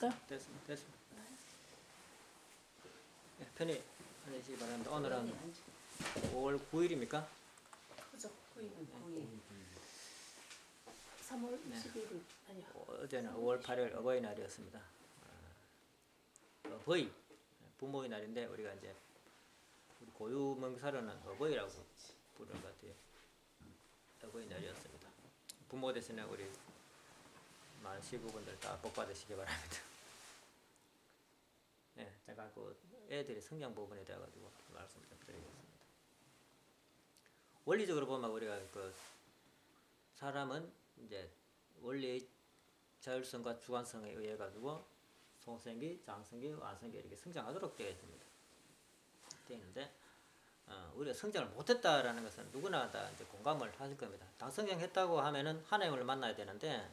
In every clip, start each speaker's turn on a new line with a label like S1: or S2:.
S1: 됐을까요?
S2: 됐습니다. 됐습니다. 네, 편히 앉으시기 바랍니다. 오늘은 5월 9일입니까?
S1: 그죠. 9일. 3월
S2: 네.
S1: 21일 아니야.
S2: 어제는 5월 8일 어버이날이었습니다. 어, 어버이 부모의 날인데 우리가 이제 우리 고유 명사로는 어버이라고 부르는 것 같아요. 어버이날이었습니다. 부모 되시는 우리 많은 시부분들 다 복 받으시기 바랍니다. 네, 제가 그 애들의 성장 부분에 대해 가지고 말씀 좀 드리겠습니다. 원리적으로 보면 우리가 그 사람은 이제 원리 자율성과 주관성에 의해 가지고 송생기, 장생기, 완성기 이렇게 성장하도록 되어 있습니다. 되어 있는데 어, 우리가 성장을 못했다라는 것은 누구나 다 이제 공감을 하실 겁니다. 당 성장했다고 하면은 하나님을 만나야 되는데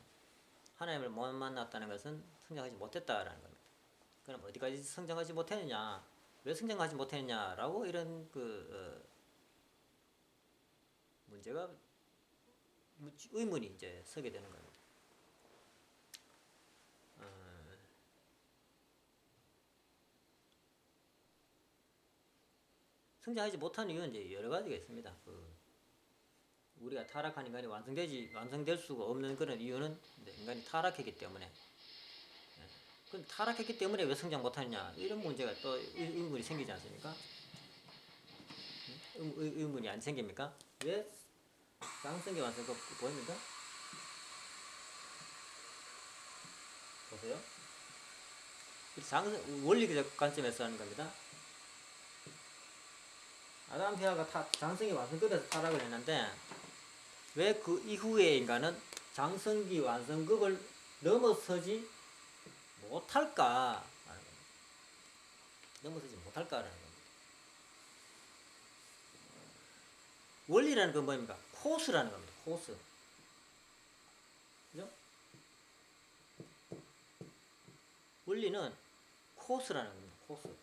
S2: 하나님을 못 만났다는 것은 성장하지 못했다라는 겁니다. 그럼 어디까지 성장하지 못했느냐? 왜 성장하지 못했느냐라고 이런 그 어, 문제가 의문이 이제 서게 되는 겁니다. 어, 성장하지 못한 이유는 이제 여러 가지가 있습니다. 그 우리가 타락한 인간이 완성되지 완성될 수가 없는 그런 이유는 인간이 타락했기 때문에. 예. 그럼 타락했기 때문에 왜 성장 못하느냐 이런 문제가 또 의- 의문이 생기지 않습니까? 의문이 안 생깁니까? 왜 장성기 완성도 보입니까? 보세요. 이장 원리적 관점에서 하는 겁니다. 아담 헤아가 타, 장성기 완성급에서 타락을 했는데 왜 그 이후에 인간은 장성기 완성급을 넘어서지 못할까? 하는 겁니다. 넘어서지 못할까라는 겁니다. 원리라는 건 뭐입니까? 코스라는 겁니다. 코스. 그죠? 원리는 코스라는 겁니다. 코스.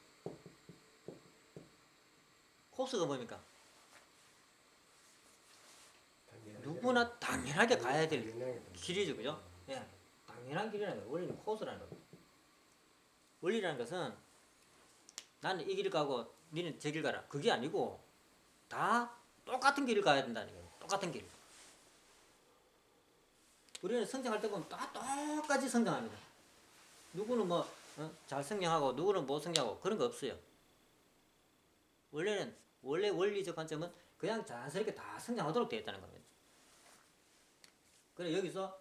S2: 코스가 뭡니까? 누구나 당연하게 가야 될 길이죠, 그죠? 예, 당연한 길이라는 거예요. 원리는 코스라는 겁니다. 원리라는 것은 나는 이길 가고 니는 저길 가라. 그게 아니고 다 똑같은 길을 가야 된다는 거예요. 똑같은 길. 우리는 성장할 때 보면 다 똑같이 성장합니다. 누구는 뭐잘 성장하고 누구는 못 성장하고 그런 거 없어요. 원래는 원래 원리적 관점은 그냥 자연스럽게 다 성장하도록 되어 있다는 겁니다. 그래 여기서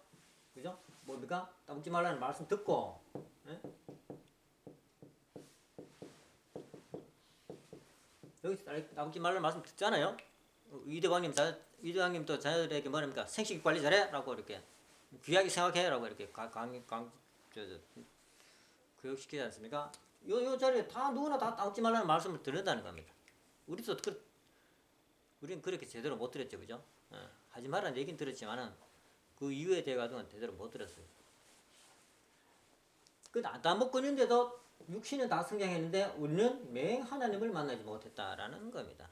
S2: 그죠? 뭡니까? 따먹지 말라는 말씀 듣고 예? 여기서 따- 따먹지 말라는 말씀 듣잖아요. 어, 이대왕님 자 이대왕님 또 자녀들에게 뭐랍니까? 생식 관리 잘해라고 이렇게 귀하게 생각해라고 이렇게 강강저 교육시키지 않습니까? 요, 요 자리에 다 누구나 다 따먹지 말라는 말씀을 듣는다는 겁니다. 우리도 그, 우리는 그렇게 제대로 못 들었죠, 그죠? 어, 하지 말라는 얘기는 들었지만은 그 이유에 대해 가지고는 제대로 못 들었어요. 그안 따먹고 있는데도 육신은 다 성장했는데 우리는 맹 하나님을 만나지 못했다라는 겁니다.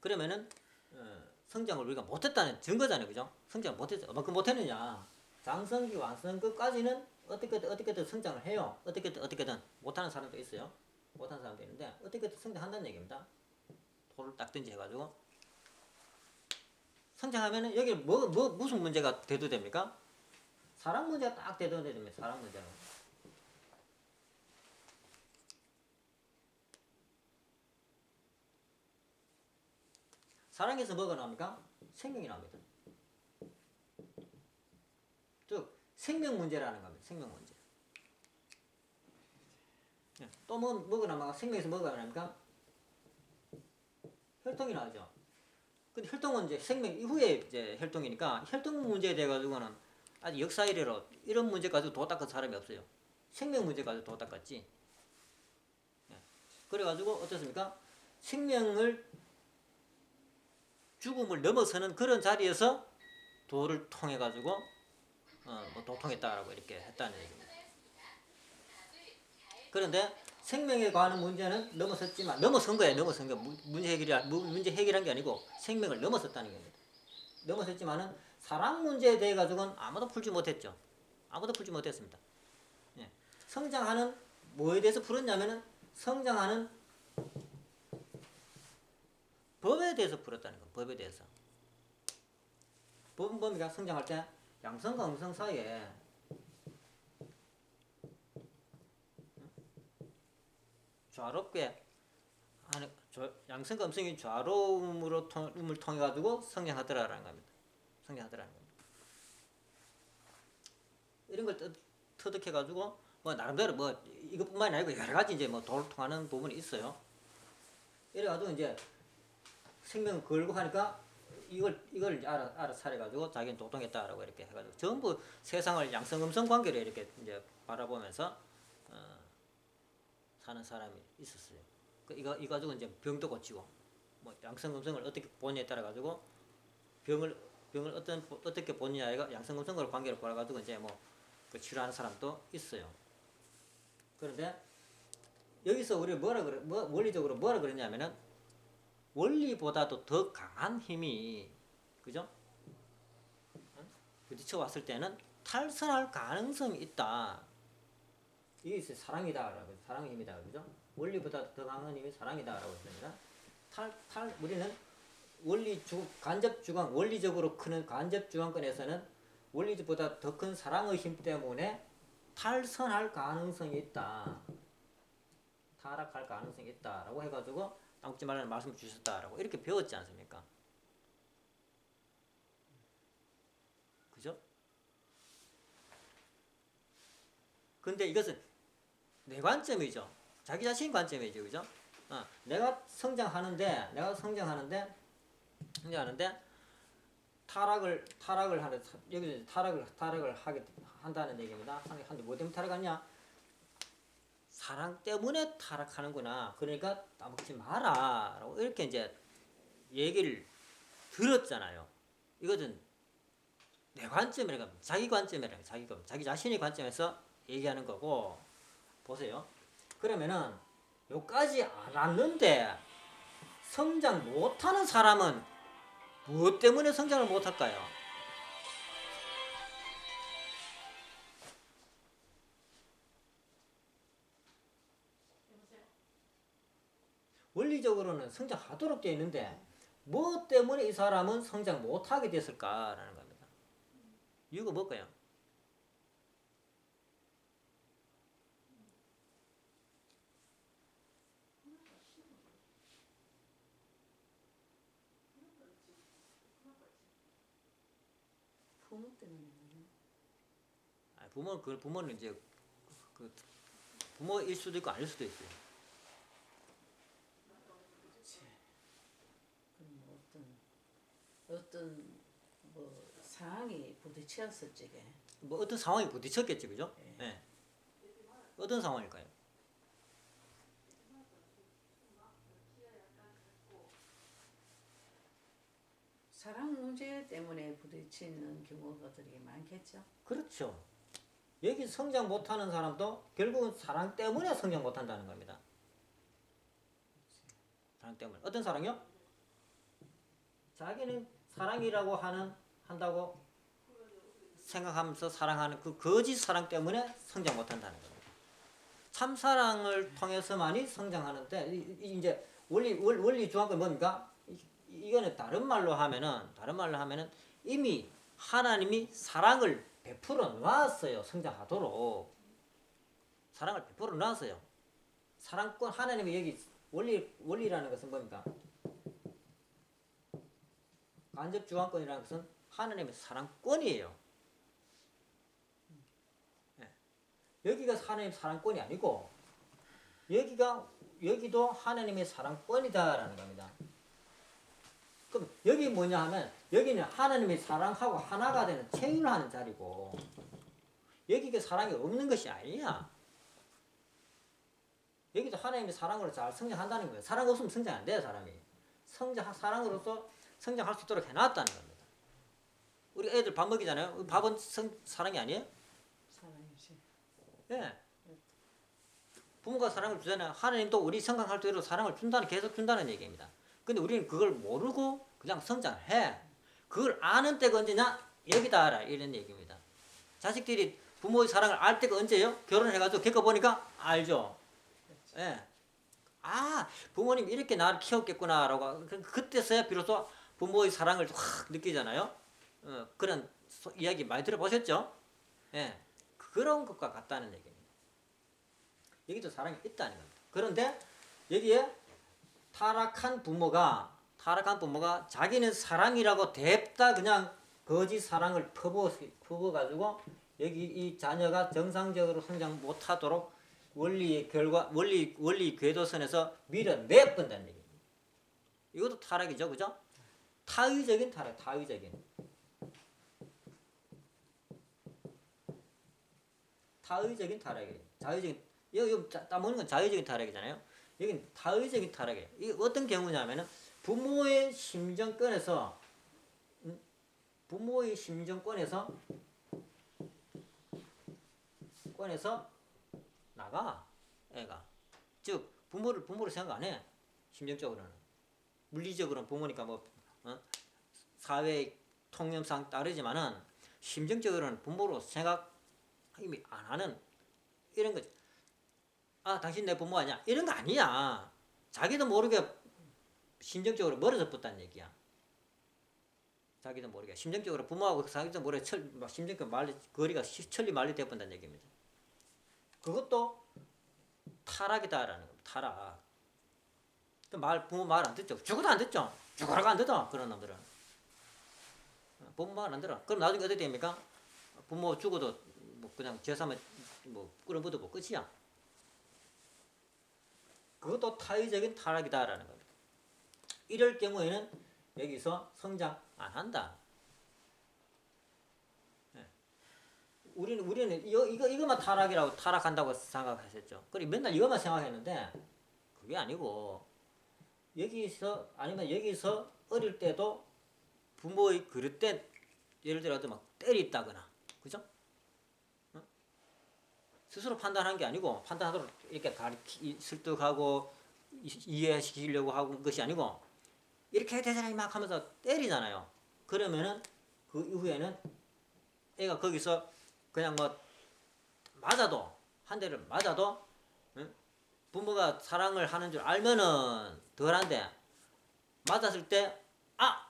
S2: 그러면은 어, 성장을 우리가 못했다는 증거잖아요, 그죠? 성장 못했죠. 얼마큼 못했느냐? 장성기 완성급까지는 어떻게든 어떻게든 성장을 해요. 어떻게든 어떻게든 못하는 사람도 있어요. 못하는 사람도 있는데 어떻게든 성장한다는 얘기입니다. 돌을 딱 던지 해가지고 성장하면은 여기 뭐, 뭐 무슨 문제가 대두됩니까? 사람 문제가 딱 대두됩니다. 사람 문제가. 사랑에서 뭐가 나옵니까? 생명이 나옵니다. 즉 생명 문제라는 겁니다. 생명 문제. 예, 또 뭐, 뭐가 나면 생명에서 뭐가 나옵니까? 혈통이 나오죠. 근데 혈통은 이제 생명 이후에 이제 혈통이니까 혈통 문제에 대해 가지고는 아직 역사 이래로 이런 문제 가지고 도 닦은 사람이 없어요. 생명 문제 가지고 도 닦았지. 예. 그래가지고 어떻습니까? 생명을 죽음을 넘어서는 그런 자리에서 도를 통해 가지고 어 뭐 도통했다라고 이렇게 했다는 얘기입니다. 그런데 생명에 관한 문제는 넘어섰지만 넘어선 거예요. 넘어선 거 문- 문제 해결이 문제 해결한 게 아니고 생명을 넘어섰다는 겁니다. 넘어섰지만은 사랑 문제에 대해 가지고는 아무도 풀지 못했죠. 아무도 풀지 못했습니다. 예. 성장하는 뭐에 대해서 풀었냐면은 성장하는 법에 대해서 풀었다는 거. 법에 대해서. 법은 뭡니까? 성장할 때 양성과 음성 사이에 좌롭게 하는 좌- 양성과 음성이 좌로움으로 통, 음을 통해 가지고 성장하더라라는 겁니다. 성장하더라는 겁니다. 이런 걸 뜻- 터득해 가지고 뭐 나름대로 뭐 이것뿐만이 아니고 여러 가지 이제 뭐 도를 통하는 부분이 있어요. 이래 가지고 이제 생명 걸고 하니까 이걸 이걸 알아 알아 차려 가지고 자기는 도통했다라고 이렇게 해가지고 전부 세상을 양성 음성 관계로 이렇게 이제 바라보면서 어, 사는 사람이 있었어요. 그 이거 이거 가지고 이제 병도 고치고 뭐 양성 음성을 어떻게 보느냐에 따라 가지고 병을 병을 어떤 어떻게 보느냐가 양성 음성을 관계로 보아 가지고 이제 뭐 그 치료하는 사람도 있어요. 그런데 여기서 우리 뭐라 그래 뭐 원리적으로 뭐라 그러냐면은 원리보다도 더 강한 힘이 그죠? 응? 부딪혀 왔을 때는 탈선할 가능성이 있다. 이게. 사랑이다라고 사랑의 힘이다. 그죠? 원리보다 더 강한 힘이 사랑이다라고 했습니다. 탈, 탈 우리는 원리 주 간접 주관 원리적으로 크는 간접 주관권에서는 원리보다 더 큰 사랑의 힘 때문에 탈선할 가능성이 있다. 타락할 가능성이 있다라고 해가지고 따먹지 말라는 말씀을 주셨다라고 이렇게 배웠지 않습니까? 그죠? 근데 이것은 내 관점이죠. 자기 자신 관점이죠, 그죠? 어, 내가 성장하는데, 내가 성장하는데, 성장하는데 타락을 타락을 하는 여기 타락을 타락을 하게 한다는 얘기입니다. 한데 뭐 때문에 타락하냐? 사랑 때문에 타락하는구나. 그러니까 따먹지 마라 라고 이렇게 이제 얘기를 들었잖아요. 이것은 내 관점이라 자기 관점이라 자기 관 자기 자신의 관점에서 얘기하는 거고 보세요. 그러면은 요까지 알았는데 성장 못하는 사람은 무엇 때문에 성장을 못할까요? 원리적으로는 성장하도록 되어 있는데 뭐 때문에 이 사람은 성장 못하게 됐을까라는 겁니다. 이유가 뭘까요?
S1: 부모 때문에.
S2: 아, 부모 그 부모는 이제 그 부모일 수도 있고 아닐 수도 있어요.
S1: 그렇지. 그럼 뭐 어떤 뭐 상황이 부딪혔을 적에
S2: 뭐 어떤 상황이 부딪혔겠지, 그죠?
S1: 예.
S2: 예. 어떤 상황일까요?
S1: 사랑 문제 때문에 부딪히는 경우가 되게 많겠죠.
S2: 그렇죠. 여기 성장 못하는 사람도 결국은 사랑 때문에 성장 못한다는 겁니다. 사랑 때문에 어떤 사랑요? 자기는 사랑이라고 하는 한다고 생각하면서 사랑하는 그 거짓 사랑 때문에 성장 못한다는 겁니다. 참 사랑을 통해서만이 성장하는데 이제 원리 원- 원리 중앙권 뭡니까? 이- 이거는 다른 말로 하면은 다른 말로 하면은 이미 하나님이 사랑을 베풀어 놨어요. 성장하도록 사랑을 베풀어 놨어요. 사랑권 하나님이 여기 원리 원리라는 것은 뭡니까? 간접 주관권이라는 것은 하나님의 사랑권이에요. 예. 여기가 하나님의 사랑권이 아니고 여기가 여기도 하나님의 사랑권이다라는 겁니다. 그럼 여기 뭐냐 하면 여기는 하나님의 사랑하고 하나가 되는 체인을 하는 자리고 여기가 사랑이 없는 것이 아니야. 여기도 하나님의 사랑으로 잘 성장한다는 거예요. 사랑 없으면 성장 안 돼요, 사람이. 성장 사랑으로서 성장할 수 있도록 해놨다는 겁니다. 우리 애들 밥 먹이잖아요. 밥은 성, 사랑이 아니에요?
S1: 사랑이지.
S2: 예. 부모가 사랑을 주잖아요. 하나님도 우리 성장할 때로 사랑을 준다는 계속 준다는 얘기입니다. 근데 우리는 그걸 모르고 그냥 성장을 해. 그걸 아는 때가 언제냐? 여기다 알아. 이런 얘기입니다. 자식들이 부모의 사랑을 알 때가 언제예요? 결혼해가지고 겪어보니까 알죠. 예. 아 부모님 이렇게 나를 키웠겠구나라고 그- 그때서야 비로소 부모의 사랑을 확 느끼잖아요. 어, 그런 소- 이야기 많이 들어보셨죠? 예. 그런 것과 같다는 얘기입니다. 여기도 사랑이 있다는 겁니다. 그런데 여기에 타락한 부모가 타락한 부모가 자기는 사랑이라고 냅다 그냥 거짓 사랑을 퍼부어 퍼부어가지고 여기 이 자녀가 정상적으로 성장 못하도록 원리의 결과 원리 원리 궤도선에서 밀어내본다는 얘기입니다. 이것도 타락이죠, 그죠? 타의적인 타락, 타의적인. 타의적인 타락이에요. 자의적인 여기 여기 따- 따먹는 건 자의적인 타락이잖아요. 여긴 타의적인 타락이에요. 이게 어떤 경우냐면은 부모의 심정권에서 음, 부모의 심정권에서 권에서 나가 애가 즉 부모를 부모를 생각 안 해. 심정적으로는 물리적으로는 부모니까 뭐 어? 사회 통념상 따르지만은 심정적으로는 부모로 생각 이미 안 하는 이런 거지. 아 당신 내 부모 아니야 이런 거 아니야. 자기도 모르게 심정적으로 멀어져 붙다는 얘기야. 자기도 모르게 심정적으로 부모하고 자기도 모르게 철, 막 심정적 말리 거리가 시- 천리 말리 되어본다는 얘기입니다. 그것도 타락이다라는 겁니다. 타락. 그말 부모 말 안 듣죠. 죽어도 안 듣죠. 죽어라고 안 듣어 그런 놈들은. 어, 부모 말 안 들어. 그럼 나중에 어떻게 됩니까? 부모 죽어도 뭐 그냥 제사면 뭐 끌어묻어고 끝이야. 그것도 타의적인 타락이다라는 겁니다. 이럴 경우에는 여기서 성장 안 한다. 예. 우리는 우리는 이거 이거 이것만 타락이라고 타락한다고 생각하셨죠. 그리고 맨날 이것만 생각했는데 그게 아니고 여기서 아니면 여기서 어릴 때도 부모의 그릇된 예를 들어서 막 때렸다거나 그죠? 어? 스스로 판단한 게 아니고 판단하도록 이렇게 가르치 설득하고 이- 이해시키려고 하고 것이 아니고 이렇게 되잖아 막 하면서 때리잖아요. 그러면은 그 이후에는 애가 거기서 그냥 뭐 맞아도 한 대를 맞아도 응? 부모가 사랑을 하는 줄 알면은 덜한데 맞았을 때 아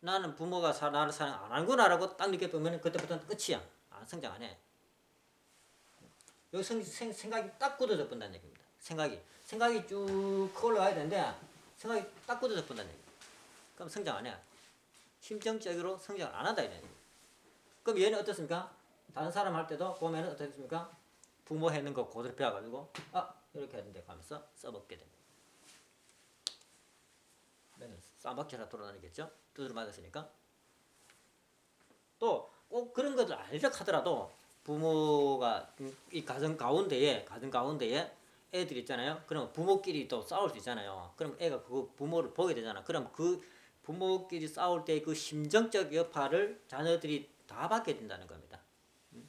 S2: 나는 부모가 사, 나를 사랑 안 하는구나라고 딱 느껴보면 그때부터는 끝이야. 안 성장 안 해. 여기 생, 생, 생각이 딱 굳어져 본다는 얘기입니다. 생각이 생각이 쭉 올라가야 되는데 생각이 딱 굳어져 본다는 얘기. 그럼 성장 안 해. 심정적으로 성장 안 한다 얘기. 그럼 얘는 어떻습니까? 다른 사람 할 때도 보면은 어떻습니까? 부모 했는 거 그대로 배워가지고 아 이렇게 했는데 하면서 써먹게 됩니다. 맨날 쌈박질하 돌아다니겠죠? 두드려 맞았으니까. 또 꼭 그런 것을 알려 하더라도 부모가 이 가정 가운데에 가정 가운데에 애들 있잖아요. 그럼 부모끼리 또 싸울 수 있잖아요. 그럼 애가 그 부모를 보게 되잖아. 그럼 그 부모끼리 싸울 때 그 심정적 여파를 자녀들이 다 받게 된다는 겁니다. 음?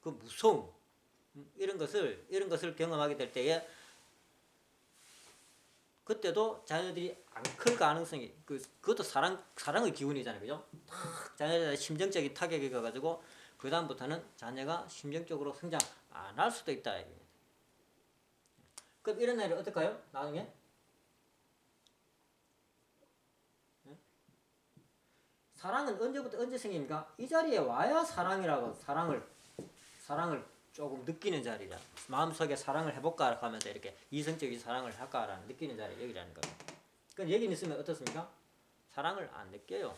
S2: 그 무서움 음, 이런 것을 이런 것을 경험하게 될 때에 그때도 자녀들이 안 클 가능성이 그 그것도 사랑 사랑의 기운이잖아요, 그죠? 탁 자녀들 심정적인 타격이 가가지고 그 다음부터는 자녀가 심정적으로 성장 안 할 수도 있다. 그럼 이런 날이 어떨까요? 나중에 네? 사랑은 언제부터 언제 생깁니까? 이 자리에 와야 사랑이라고 사랑을 사랑을 조금 느끼는 자리라 마음속에 사랑을 해볼까 하면서 이렇게 이성적인 사랑을 할까라는 느끼는 자리 여기라는 겁니다. 그럼 여기 있으면 어떻습니까? 사랑을 안 느껴요.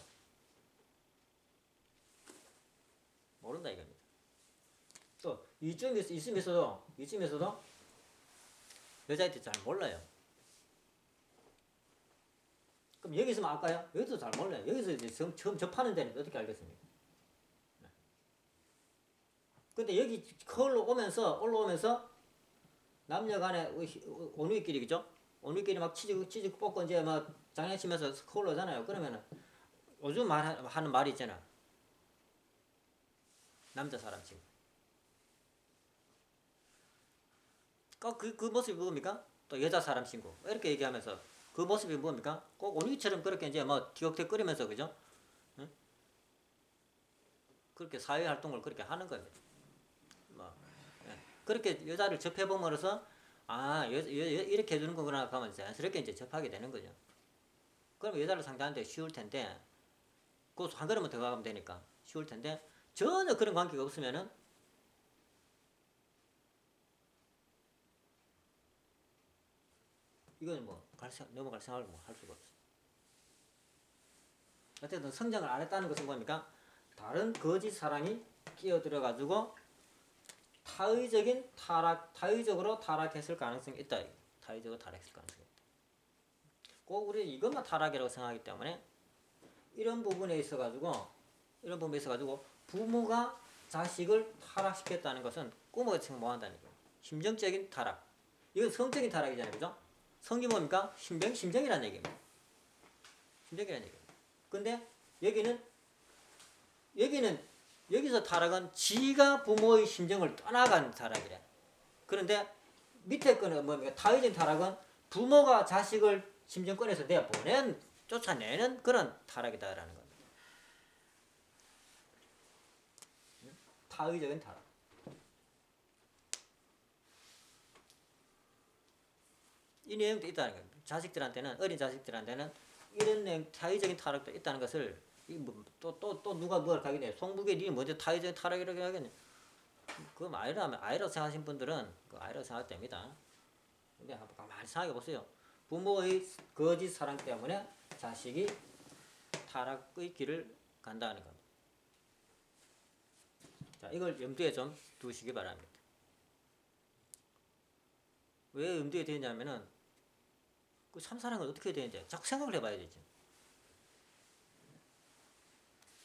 S2: 모른다 이겁니다. 또 이쯤에서 있으면서도 이쯤에서도 여자한테 잘 몰라요. 그럼 여기 있으면 알까요? 여기도 잘 몰라요. 여기서 이제 처음 접하는 데는 어떻게 알겠습니까? 네. 근데 여기 걸로 오면서 올라오면서 남녀간의 온위끼리 그죠? 온위끼리 막 치즈 치즈 뽑고 이제 막 장난치면서 걸로오잖아요. 그러면은 요즘 말 하는 말이 있잖아. 남자 사람 친구. 꼭그 그 모습이 뭡니까? 또 여자 사람 친구. 이렇게 얘기하면서 그 모습이 뭡니까? 꼭 온유처럼 그렇게 이제 뭐 티격태거리면서 그죠? 응? 그렇게 사회 활동을 그렇게 하는 겁니다. 그렇게 여자를 접해봄으로써 아 여, 여, 여, 이렇게 해주는 거구나 하면 자연스럽게 이제 접하게 되는 거죠. 그럼 여자를 상대하는데 쉬울 텐데 그한 걸음만 더 가면 되니까 쉬울 텐데 전혀 그런 관계가 없으면은 이건 뭐갈 생, 넘어갈 생각을 뭐 할 수가 없어. 어쨌든 성장을 안 했다는 것은 뭡니까? 다른 거짓 사랑이 끼어들어 가지고 타의적인 타락, 타의적으로 타락했을 가능성이 있다. 타의적으로 타락했을 가능성이 있다. 꼭 우리 이것만 타락이라고 생각하기 때문에 이런 부분에 있어 가지고 이런 부분에 있어 가지고 부모가 자식을 타락시켰다는 것은 꿈을 생각 못 한다는 거예요. 심정적인 타락. 이건 성적인 타락이잖아요. 그죠? 성이 뭡니까? 심정, 심정이라는 얘기입니다. 심정이라는 얘기입니다. 근데 여기는 여기는 여기서 타락은 지가 부모의 심정을 떠나간 타락이래. 그런데 밑에 거는 뭡니까? 타의적인 타락은 부모가 자식을 심정권에서 내보낸 쫓아내는 그런 타락이다라는 겁니다. 타의적인 타락. 이 내용도 있다는 겁니다. 자식들한테는 어린 자식들한테는 이런 내용 타의적인 타락도 있다는 것을 또 또 또 누가 뭘 가겠냐 송북에 니 먼저 타의적인 타락이라고 하겠냐 그거 아이라면 아이라고 생각하시는 분들은 그 아이라고 생각할 때입니다. 근데 한번 가만히 생각해 보세요. 부모의 거짓 사랑 때문에 자식이 타락의 길을 간다는 겁니다. 자, 이걸 염두에 좀 두시기 바랍니다. 왜 염두에 되냐면은 그 참사랑은 어떻게 되는지 자꾸 생각을 해봐야 되죠.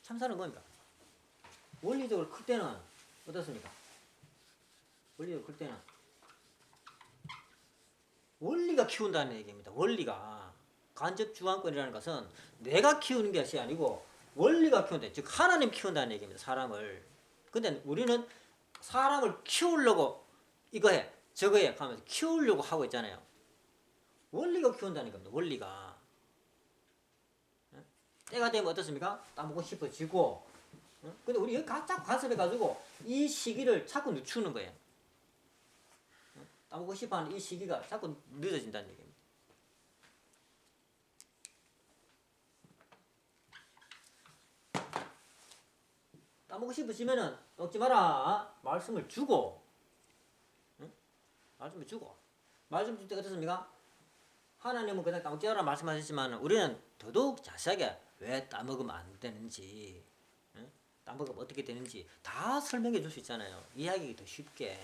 S2: 참사는 뭡니까? 원리적으로 클 때는 어떻습니까? 원리적으로 클 때는 원리가 키운다는 얘기입니다. 원리가 간접 주관권이라는 것은 내가 키우는 것이 아니고 원리가 키운다. 즉 하나님 키운다는 얘기입니다. 사람을. 근데 우리는 사람을 키우려고 이거 해 저거 해 하면서 키우려고 하고 있잖아요. 원리가 키운다는 겁니다. 원리가. 예? 때가 되면 어떻습니까? 따먹고 싶어지고. 예? 근데 우리 여기 가- 자꾸 간섭해 가지고 이 시기를 자꾸 늦추는 거예요. 예? 따먹고 싶어 하는 이 시기가 자꾸 늦어진다는 얘기입니다. 따먹고 싶으시면은 먹지 마라 말씀을 주고 응? 말씀을 주고 말씀 줄 때 어떻습니까? 하나님은 그냥 따먹지 마라 말씀하셨지만 우리는 더더욱 자세하게 왜 따먹으면 안 되는지 응? 따먹으면 어떻게 되는지 다 설명해 줄 수 있잖아요 이야기가 더 쉽게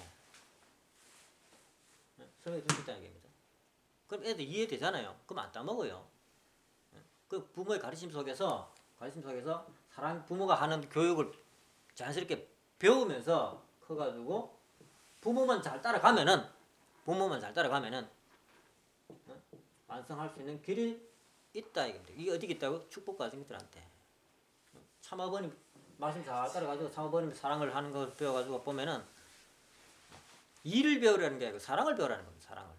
S2: 응? 설명해 줄 수 있다는 얘기입니다 그럼 애들 이해되잖아요 그럼 안 따먹어요 응? 그 부모의 가르침 속에서 가르침 속에서 사랑 부모가 하는 교육을 자연스럽게 배우면서 커가지고 부모만 잘 따라가면은 부모만 잘 따라가면은 어? 완성할 수 있는 길이 있다 이겁니다. 이게 어디 있다고 축복 가정들한테 참아버님 말씀 잘 따라가지고 참아버님 사랑을 하는 걸 배워가지고 보면은 일을 배우라는 게 아니고 사랑을 배우라는 겁니다. 사랑을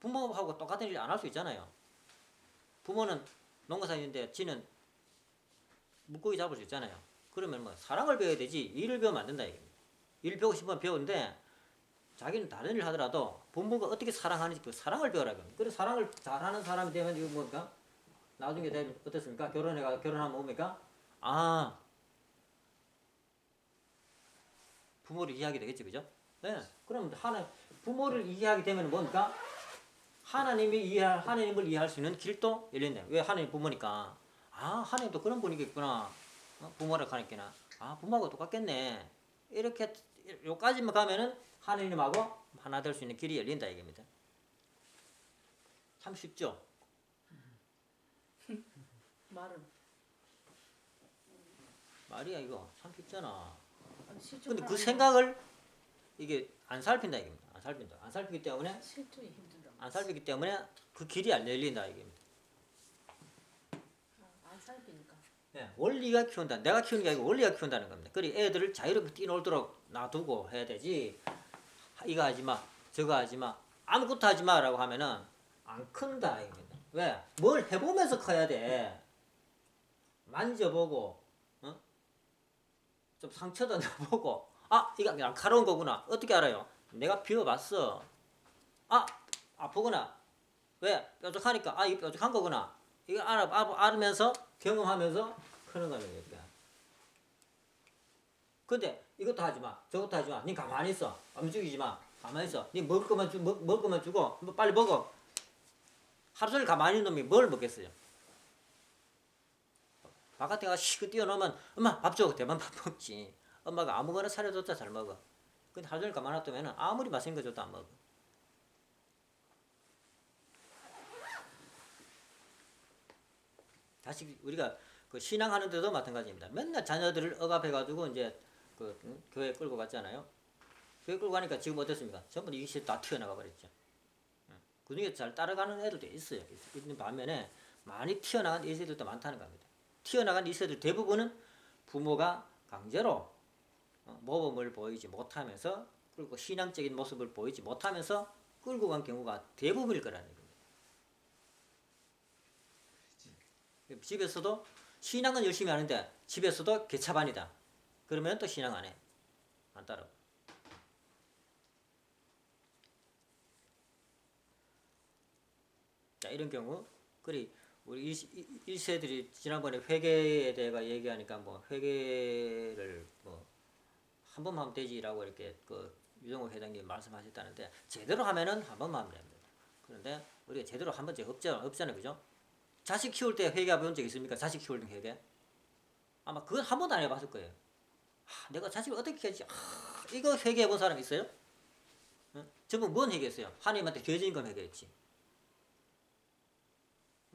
S2: 부모하고 똑같은 일 안 할 수 있잖아요. 부모는 농가사인데 지는 물고기 잡을 수 있잖아요. 그러면 뭐 사랑을 배워야 되지 일을 배우면 안 된다 이겁니다. 일 배우고 싶으면 배우는데 자기는 다른 일을 하더라도 부모가 어떻게 사랑하는지 그 사랑을 겁니다. 그래서 사랑을 잘하는 사람이 되면 이거 뭡니까? 나중에 되면 어떻습니까? 결혼해가 결혼하면 뭡니까? 아 부모를 이해하게 되겠지 그죠? 네. 그럼 하나 부모를 이해하게 되면 뭡니까? 하나님이 이해할 하나님을 이해할 수 있는 길도 열린다. 왜 하나님 부모니까? 아 하나님도 그런 분이겠구나. 어? 부모라 하니까 아 부모하고 똑같겠네. 이렇게 요까지만 가면은 하나님하고 하나 될 수 있는 길이 열린다 이겁니다. 참 쉽죠?
S1: 말은
S2: 말이야 이거 참 쉽잖아. 근데 그 생각을 이게 안 살핀다 이겁니다. 안 살핀다. 안 살피기 때문에
S1: 실제 힘들어.
S2: 안 살피기 때문에 그 길이 안 열린다 이겁니다.
S1: 아, 안 살피니까.
S2: 예, 원리가 키운다. 내가 키우는 게 아니고 원리가 키운다는 겁니다. 그리 애들을 자유롭게 뛰놀도록 놔두고 해야 되지. 이거 하지 마, 저거 하지 마, 아무것도 하지 마라고 하면은 안 큰다 이겁니다. 왜? 뭘 해보면서 커야 돼. 만져보고, 어? 좀 상처도 내보고 아 이거 날카로운 거구나 어떻게 알아요? 내가 비워봤어. 아 아프구나. 왜 뾰족하니까 아 이거 뾰족한 거구나. 이거 알아 알- 알으면서 경험하면서 크는 거는 이게. 근데 이것도 하지 마, 저것도 하지 마. 니 가만히 있어. 안 움직이지 마. 가만히 있어. 니 먹을 거만 주, 먹, 먹을 거만 주고 뭐 빨리 먹어. 하루 종일 가만히 있는 놈이 뭘 먹겠어요? 바깥에 가서 시그 뛰어놓으면 엄마 밥 줘. 대만 밥 먹지. 엄마가 아무거나 차려줬다 잘 먹어. 근데 하루 종일 가만히 놔두면 아무리 맛있는 거 줘도 안 먹어. 다시 우리가 그 신앙하는 데도 마찬가지입니다. 맨날 자녀들을 억압해가지고 이제 그 응? 교회 끌고 갔잖아요. 교회 끌고 가니까 지금 어떻습니까? 전부 이것이 다 튀어나가 버렸죠. 응. 그 중에 잘 따라가는 애들도 있어요. 있- 있는 반면에 많이 튀어나간 이 세들도 많다는 겁니다. 튀어나간 이 세들 대부분은 부모가 강제로 어, 모범을 보이지 못하면서 그리고 신앙적인 모습을 보이지 못하면서 끌고 간 경우가 대부분일 거라는 겁니다. 집에서도 신앙은 열심히 하는데 집에서도 개차반이다. 그러면 또 신앙 안 해. 안 따라. 자 이런 경우 그리 우리 일, 세들이 지난번에 회계에 대해 얘기하니까 뭐 회계를 뭐 한 번만 하면 되지라고 이렇게 그 유정호 회장님 말씀하셨다는데 제대로 하면은 한 번만 하면 됩니다. 그런데 우리가 제대로 한 번째 없잖아, 없잖아요, 그죠? 자식 키울 때 회계 배운 적 있습니까? 자식 키울 때 회계? 아마 그건 한 번도 안 해봤을 거예요. 아, 내가 자식을 어떻게 키워야지? 아, 이거 회계해 본 사람 있어요? 응? 전부 뭔 회계했어요? 하나님한테 죄 지은 건 회계했지.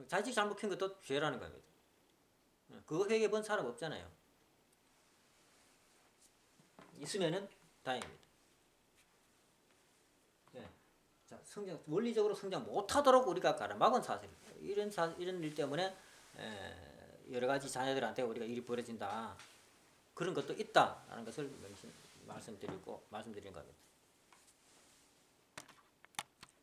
S2: 자식 잘못 키운 것도 죄라는 겁니다. 응, 그거 회계해 본 사람 없잖아요. 있으면은 다행입니다. 네. 자, 성장 원리적으로 성장 못하도록 우리가 가라막은 사실 이런 사, 이런 일 때문에 에, 여러 가지 자녀들한테 우리가 일이 벌어진다 그런 것도 있다라는 것을 말씀- 말씀드리고 말씀드린 겁니다.